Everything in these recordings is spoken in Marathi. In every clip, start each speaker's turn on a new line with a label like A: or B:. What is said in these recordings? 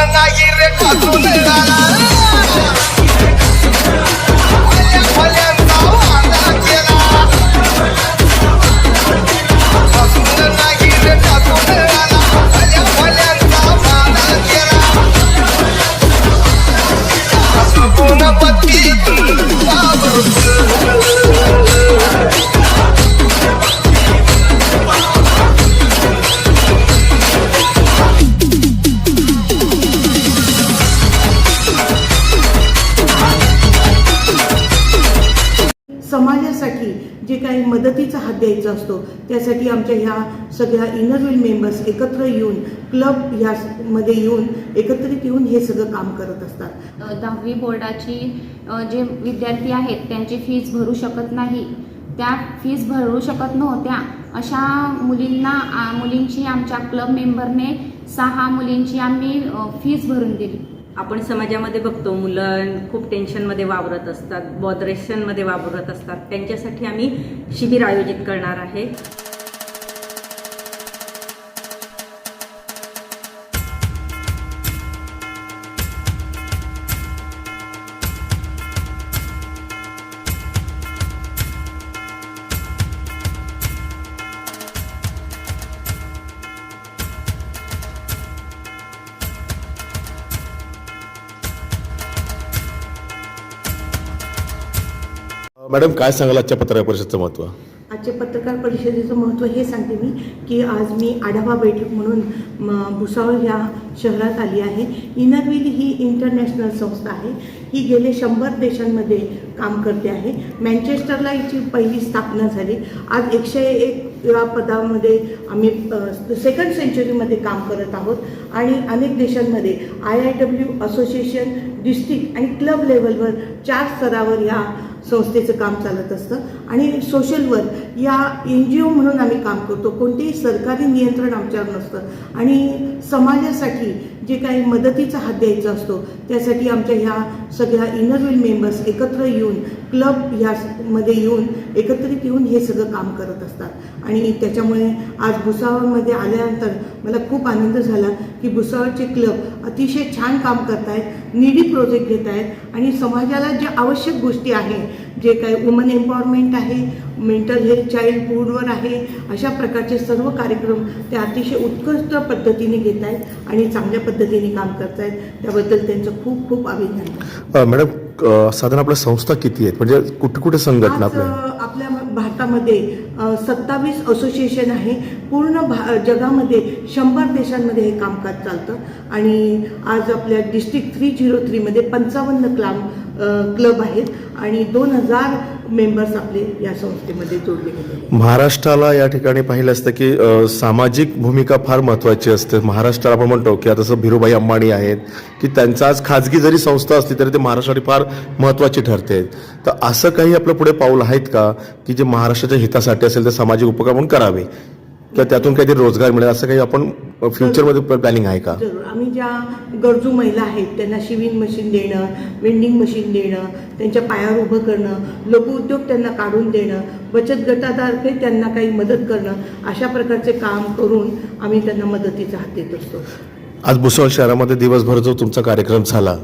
A: తండ్రి నాగిరే కథలు द्यायचा असतो. त्यासाठी आमच्या ह्या सगळ्या इनरव्हील मेंबर्स एकत्र येऊन क्लब ह्या मध्ये येऊन एकत्रित येऊन हे सगळं काम करत असतात.
B: दहावी बोर्डाची जे विद्यार्थी आहेत त्यांची फीज भरू शकत नाही. त्या फीज भरू शकत नव्हत्या. अशा मुलींना मुलींची आमच्या क्लब मेंबरने सहा मुलींची आम्ही फीज भरून दिली.
C: आपण समाजामध्ये बघतो मुलं खूप टेन्शनमध्ये वावरत असतात बॉदरेशनमध्ये वावरत असतात. त्यांच्यासाठी आम्ही शिबिर आयोजित करणार आहे.
D: मॅडम काय सांगाल आजच्या पत्रकार परिषदेचं महत्त्व?
A: आजच्या पत्रकार परिषदेचं महत्त्व हे सांगते मी की आज मी आढावा बैठक म्हणून म, भुसावळ या शहरात आली आहे. इनरविल ही इंटरनॅशनल संस्था आहे. ही गेले शंभर देशांमध्ये काम करते आहे. मँचेस्टरला हिची पहिली स्थापना झाली. आज एकशे एक या पदामध्ये आम्ही सेकंड सेंचुरीमध्ये काम करत आहोत. आणि अनेक देशांमध्ये I I W association district आणि क्लब लेवलवर चार स्तरावर या संस्थेचं काम चालत असतं. आणि सोशल वर्क या एन जी ओ म्हणून आम्ही काम करतो. कोणतेही सरकारी नियंत्रण आमच्यावर नसतं. आणि समाजासाठी जे काही मदतीचा हात द्यायचा असतो त्यासाठी आमच्या ह्या सगळ्या इनरविल मेंबर्स एकत्र येऊन क्लब ह्या मध्ये येऊन एकत्रित येऊन हे सगळं काम करत असतात. आणि त्याच्यामुळे आज भुसावळमध्ये आल्यानंतर मला खूप आनंद झाला की भुसावळचे क्लब अतिशय छान काम करत आहेत निडी प्रोजेक्ट घेत आहेत आणि समाजाला ज्या आवश्यक गोष्टी आहेत जे काही वुमन एम्पॉवरमेंट आहे मेंटल हेल्थ चाइल्ड फूडवर आहे अशा प्रकारचे सर्व कार्यक्रम ते अतिशय उत्कृष्ट पद्धतीने घेत आहेत आणि चांगल्या पद्धतीने काम करत आहेत. त्याबद्दल त्यांचं खूप खूप अभिनंदन.
D: मॅडम साधारण आपल्या संस्था किती आहेत? म्हणजे कुठे कुठे संघटना आपल्या?
A: भारतामध्ये सत्तावीस असोसिएशन आहे. पूर्ण भा जगामध्ये शंभर देशांमध्ये हे कामकाज चालतं. आणि आज आपल्या डिस्ट्रिक्ट थ्री झिरो थ्रीमध्ये पंचावन्न क्लाब क्लब आहेत आणि दोन हजार मेंबर्स आपले या संस्थेमध्ये जोडले
D: महाराष्ट्राला या ठिकाणी पाहिलं असतं की सामाजिक भूमिका फार महत्वाची असते. महाराष्ट्राला आपण म्हणतो की आता जसं भिरुभाई अंबानी आहेत की त्यांचा आज खाजगी जरी संस्था असली तरी ते महाराष्ट्रासाठी फार महत्वाची ठरते. तर असं काही आपलं पुढे पाऊल आहेत का? की जे महाराष्ट्राच्या हितासाठी असेल तर सामाजिक उपक्रम म्हणून करावे. किंवा त्यातून काहीतरी रोजगार मिळेल असं काही आपण फ्युचरमध्ये प्लॅनिंग आहे का?
A: जरूर. आम्ही ज्या गरजू महिला आहेत त्यांना शिविंग मशीन देणं वेंडिंग मशीन देणं त्यांच्या पायावर उभं करणं लघुउद्योग त्यांना काढून देणं बचत गटातर्फे त्यांना काही मदत करणं अशा प्रकारचे काम करून आम्ही त्यांना मदतीचा हात देत असतो.
D: आज भुसावळ शहरामध्ये दिवसभर जो तुमचा कार्यक्रम झाला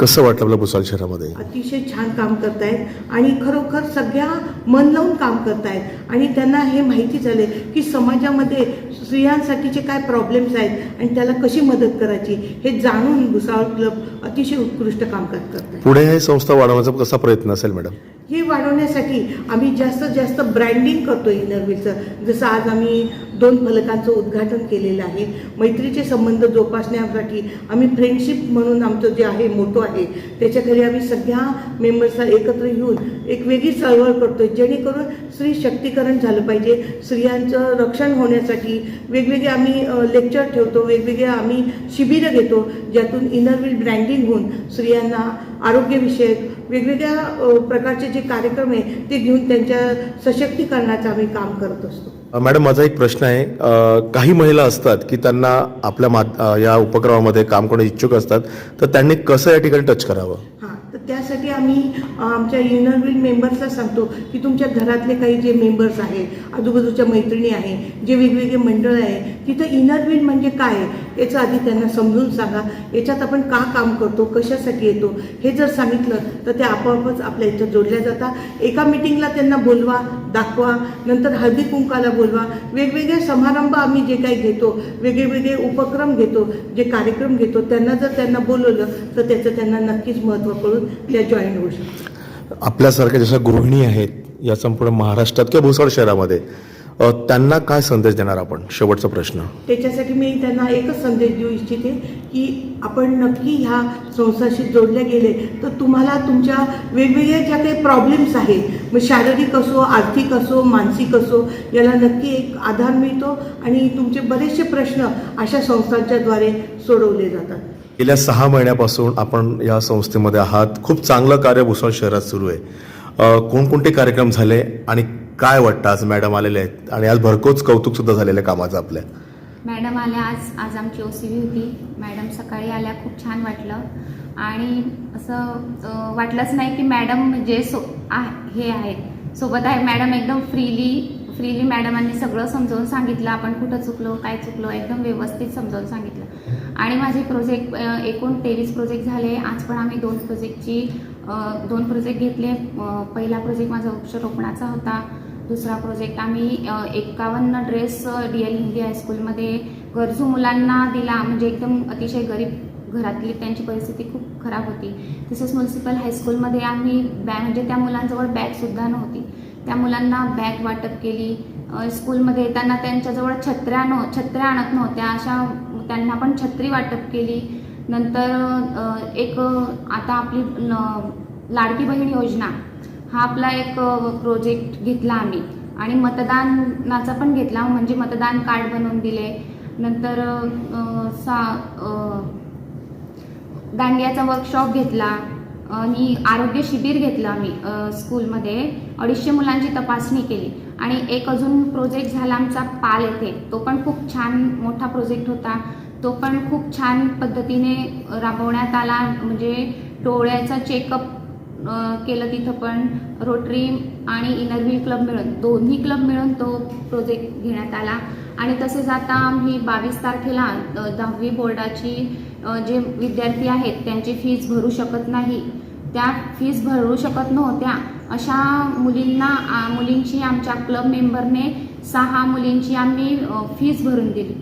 D: कसं वाटलं आपल्या भुसावळ शहरामध्ये?
A: अतिशय छान काम करतायत आणि खरोखर सगळ्या मन लावून काम करतायत. आणि त्यांना हे माहिती झाले की समाजामध्ये स्त्रियांसाठीचे काय प्रॉब्लेम्स आहेत आणि त्याला कशी मदत करायची हे जाणून भुसावळ क्लब अतिशय उत्कृष्ट कामकाज करतायत.
D: पुढे हे संस्था वाढवण्याचा कसा प्रयत्न असेल मॅडम?
A: हे वाढवण्यासाठी आम्ही जास्तीत जास्त ब्रँडिंग करतो इनरव्हीलचं जसं आज आम्ही दोन फलकांचं उद्घाटन केलेलं आहे. मैत्रीचे संबंध जोपासण्यासाठी आम्ही फ्रेंडशिप म्हणून आमचं जे आहे मोठं आहे त्याच्याखाली आम्ही सगळ्या मेंबर्सला एकत्र येऊन एक वेगळी चळवळ करतो जेणेकरून स्त्री शक्तीकरण झालं पाहिजे. स्त्रियांचं रक्षण होण्यासाठी वेगवेगळे आम्ही लेक्चर ठेवतो. वेगवेगळे आम्ही शिबिरं घेतो. ज्यातून इनरव्हील ब्रँडिंग होऊन स्त्रियांना आरोग्यविषयक वेगवेगळ्या प्रकारचे जे कार्यक्रम आहे ते घेऊन त्यांच्या सशक्तीकरणाचं आम्ही काम करत असतो.
D: मॅडम माझा एक प्रश्न आहे. काही महिला असतात की त्यांना आपल्या या उपक्रमामध्ये काम करण्यास इच्छुक असतात तर त्यांनी कसं या ठिकाणी टच करावं?
A: हां तर त्यासाठी आम्ही आमच्या युनरविल मेंबर्सला सांगतो की तुमच्या घरातले काही जे मेंबर्स आहे आजूबाजूच्या मैत्रिणी आहे जे वेगवेगळे मंडळ आहे तिथं इनरविल म्हणजे काय आहे याचं आधी त्यांना समजून सांगा. याच्यात आपण का काम करतो कशासाठी येतो हे जर सांगितलं तर ते आपोआपच आपल्या इथं जोडल्या जातात. एका मिटिंगला त्यांना बोलवा दाखवा नंतर हळदी कुंकाला बोलवा. वेगवेगळे समारंभ आम्ही जे काही घेतो वेगळे वेगळे उपक्रम घेतो जे कार्यक्रम घेतो त्यांना जर त्यांना बोलवलं तर त्याचं त्यांना नक्कीच महत्त्व कळून त्या जॉईन होऊ शकतात
D: आपल्यासारख्या जशा गृहिणी आहेत या संपूर्ण महाराष्ट्रात किंवा भुसावळ शहरामध्ये त्यांना काय संदेश देणार आपण? शेवटचा प्रश्न.
A: त्याच्यासाठी मी त्यांना एकच संदेश देऊ इच्छिते की आपण नक्की ह्या संस्थाशी जोडले गेले तर तुम्हाला तुमच्या वेगवेगळ्या ज्या काही प्रॉब्लेम्स आहेत मग शारीरिक असो आर्थिक असो मानसिक असो याला नक्की एक आधार मिळतो आणि तुमचे बरेचसे प्रश्न अशा संस्थांच्याद्वारे सोडवले जातात.
D: गेल्या सहा महिन्यापासून आपण या संस्थेमध्ये आहात. खूप चांगलं कार्य भुसावळ शहरात सुरू आहे. कोणकोणते कार्यक्रम झाले आणि काय वाटतं? आज मॅडम आलेले आहेत आणि आज भरकोच कौतुक सुद्धा झालेलं आहे कामाचं आपल्या.
B: मॅडम आल्या आज आज आमची ओ सी बी होती. मॅडम सकाळी आल्या खूप छान वाटलं. आणि असं वाटलंच नाही की मॅडम जे सो आ हे आहेत. सोबत आहे मॅडम एकदम फ्रीली फ्रीली मॅडमांनी सगळं समजावून सांगितलं आपण कुठं चुकलो काय चुकलो एकदम व्यवस्थित समजावून सांगितलं. आणि माझे प्रोजेक्ट एकूण तेवीस प्रोजेक्ट झाले. आज पण आम्ही दोन प्रोजेक्टची दोन प्रोजेक्ट घेतले. पहिला प्रोजेक्ट माझा वृक्षरोपणाचा होता. दुसरा प्रोजेक्ट आम्ही एक्कावन्न एकावन्न ड्रेस डी एल हिंदी हायस्कूलमध्ये गरजू मुलांना दिला. म्हणजे एकदम अतिशय गरीब घरातली त्यांची परिस्थिती खूप खराब होती. तसेच म्युन्सिपल हायस्कूलमध्ये आम्ही बॅ म्हणजे त्या मुलांजवळ बॅगसुद्धा नव्हती. त्या मुलांना बॅग वाटप केली. स्कूलमध्ये येताना त्यांच्याजवळ छत्र्या न छत्र्या आणत नव्हत्या. अशा त्यांना पण छत्री वाटप केली. नंतर एक आता आपली न- लाडकी बहीण योजना. हा आपला एक प्रोजेक्ट घेतला आम्ही. आणि मतदानाचा पण घेतला. म्हणजे मतदान कार्ड बनवून दिले. नंतर सा दांडियाचा वर्कशॉप घेतला. आणि आरोग्य शिबिर घेतलं आम्ही स्कूलमध्ये. अडीचशे मुलांची तपासणी केली. आणि एक अजून प्रोजेक्ट झाला आमचा पाल येथे. तो पण खूप छान मोठा प्रोजेक्ट होता. तो पण खूप छान पद्धतीने राबवण्यात आला. म्हणजे डोळ्याचा चेकअप केलं तिथं पण. रोटरी आणि इनरव्हील क्लब मिळून. दोन्ही क्लब मिळून तो प्रोजेक्ट घेण्यात आला. आणि तसेच आता आम्ही बावीस तारखेला दहावी बोर्डाची जे विद्यार्थी आहेत त्यांची फीज भरू शकत नाही. त्या फीज भरू शकत नव्हत्या. अशा मुलींना मुलींची आमच्या क्लब मेंबरने सहा मुलींची आम्ही फीज भरून दिली.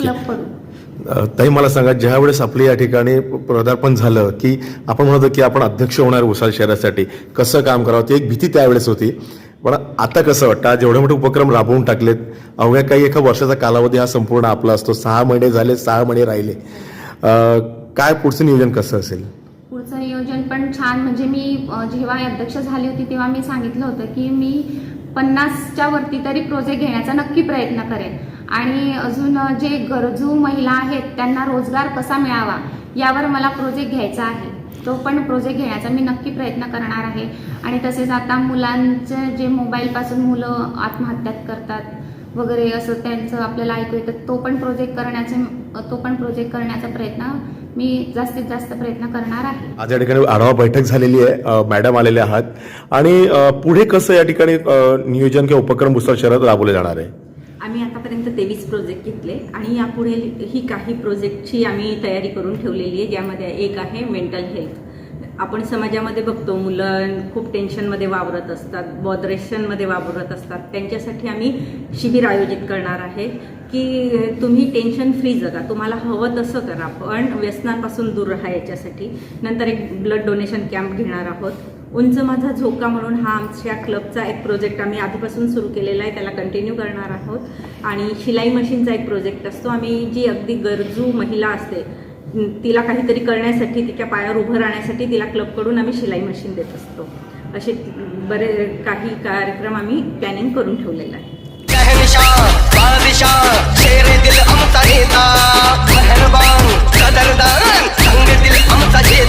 B: क्लबकडून
D: ताई मला सांगा ज्या वेळेस आपली या ठिकाणी पदार्पण झालं की आपण म्हणतो की आपण अध्यक्ष होणार भुसावळ शहरासाठी कसं काम करावं? ती एक भीती त्यावेळेस होती. पण आता कसं वाटतं? आज एवढे मोठे उपक्रम राबवून टाकलेत. अवघ्या काही एका वर्षाचा कालावधी हा संपूर्ण आपला असतो. सहा महिने झाले सहा महिने राहिले. काय पुढचं नियोजन कसं असेल?
B: पुढचं नियोजन पण छान. म्हणजे मी जेव्हा अध्यक्ष झाली होती तेव्हा मी सांगितलं होतं की मी पन्नासच्या वरती तरी प्रोजेक्ट घेण्याचा नक्की प्रयत्न करेन. आणि अजून जे गरजू महिला आहेत त्यांना रोजगार कसा मिळावा यावर मला प्रोजेक्ट घ्यायचा आहे. तो पण प्रोजेक्ट घेण्याचा मी नक्की प्रयत्न करणार आहे. आणि तसेच आता मुलांचे जे मोबाईलपासून मुलं आत्महत्या करतात वगैरे असं त्यांचं आपल्याला ऐकू येतं तो पण प्रोजेक्ट करण्याचे तो पण प्रोजेक्ट करण्याचा प्रयत्न मी जास्तीत जास्त प्रयत्न करणार आहे.
D: आज या ठिकाणी आढावा बैठक झालेली आहे. मॅडम आलेले आहात. आणि पुढे कसं या ठिकाणी नियोजन किंवा उपक्रम भुसावळ शहरात राबवले जाणार आहे?
C: आम्ही आतापर्यंत तेवीस प्रोजेक्ट घेतले आणि यापुढे ही काही प्रोजेक्टची आम्ही तयारी करून ठेवलेली आहे. ज्यामध्ये एक आहे मेंटल हेल्थ आपण समाजामध्ये बघतो मुलं खूप टेन्शनमध्ये वावरत असतात बॉदरेशनमध्ये वावरत असतात. त्यांच्यासाठी आम्ही शिबिर आयोजित करणार आहे की तुम्ही टेन्शन फ्री जगा. तुम्हाला हवं तसं करा पण व्यसनांपासून दूर राहा याच्यासाठी. नंतर एक ब्लड डोनेशन कॅम्प घेणार आहोत. उंच माझा झोका म्हणून हा आमच्या क्लबचा एक प्रोजेक्ट आम्ही आधीपासून सुरू केलेला आहे त्याला कंटिन्यू करणार आहोत. आणि शिलाई मशीनचा एक प्रोजेक्ट असतो. आम्ही जी अगदी गरजू महिला असते तिला काहीतरी करण्यासाठी तिच्या पायावर उभं राहण्यासाठी तिला क्लबकडून आम्ही शिलाई मशीन देत असतो. असे बरे काही कार्यक्रम आम्ही प्लॅनिंग करून ठेवलेला आहे
E: दिल